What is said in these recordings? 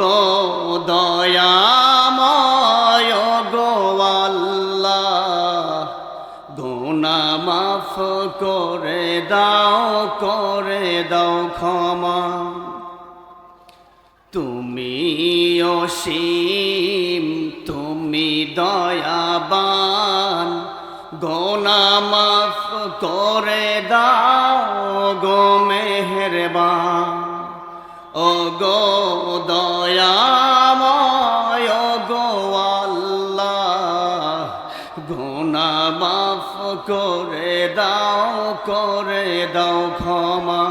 গো দয়াময় গো আল্লাহ। গোনা মাফ করে দাও করে দাও ক্ষমা। তুমি অসীম, তুমি দয়াবান। গোনা মাফ করে দাও গো মেহরবান। ও গো দয়াময় গো আল্লাহ, গোনা মাফ করে দাও করে দাও ক্ষমা।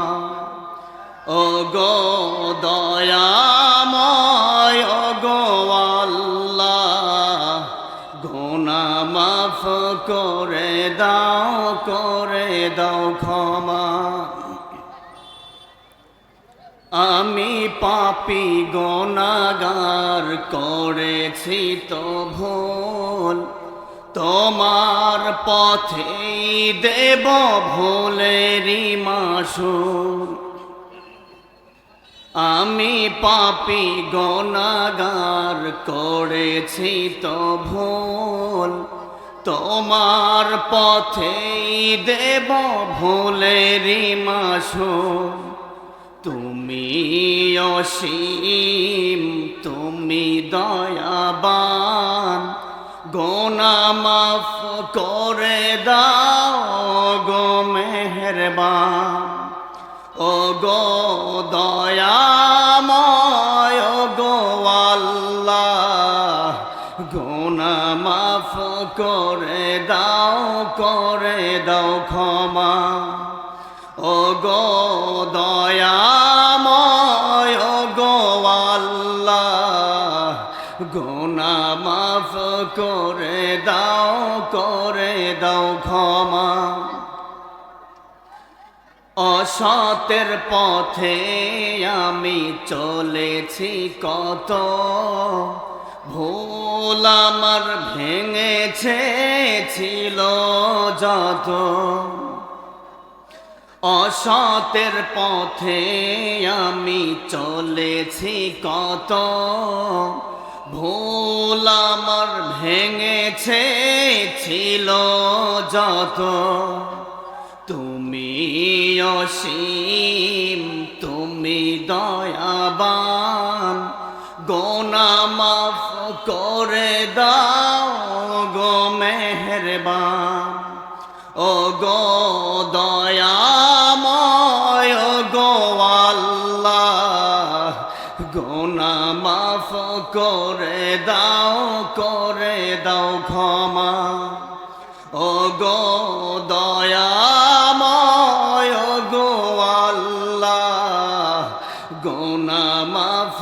ও গো দয়াময় গো আল্লাহ, গোনা মাফ করে দাও করে দাও ক্ষমা। আমি পাপি গনাগার করেছি তো ভুল। তোমার পথেই দেব ভুলেরই মাসুল। আমি পাপি গনাগার করেছি তো ভুল। তোমার পথেই দেব ভুলেরই মাসুল। তুমি অসীম, তুমি দয়াবান। গোনা মাফ করে দাও গো মেহরবান। ও গো দয়াময় গো আল্লাহ। গোনা মাফ করে দাও করে দাও ক্ষমা। গোনা মাফ করে দাও করে দাও ক্ষমা। অসতের পথে আমি চলেছি কত, ভুল আমার ভেঙেছে, ছিল যত। অসতের পথে আমি চলেছি কত? ভুল আমার ভেঙেছে, ছিল যত। তুমি অসীম, তুমি দয়াবান। গোনা মাফ করে দাও গো মেহরবান। ও গো করে দাও করে দাও ক্ষমা। ও গো দয়াময় গো আল্লাহ, গোনা মাফ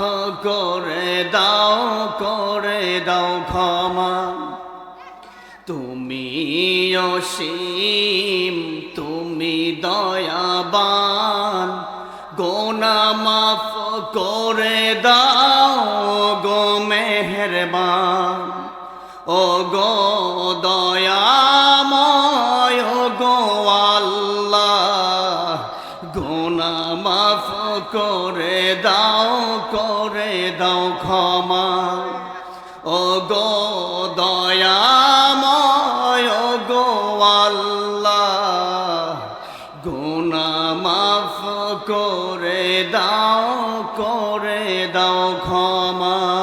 করে দাও করে দাও ক্ষমা। তুমি অসীম, তুমি দয়াবান, গোনা মাফ করে দাও। মেহরবান ও গো দয়াময় গো আল্লাহ গোনা মাফ করে দাও করে দাও ক্ষমা। ও গো দয়াময় গো আল্লাহ মাফ করে দাও করে দাও ক্ষমা।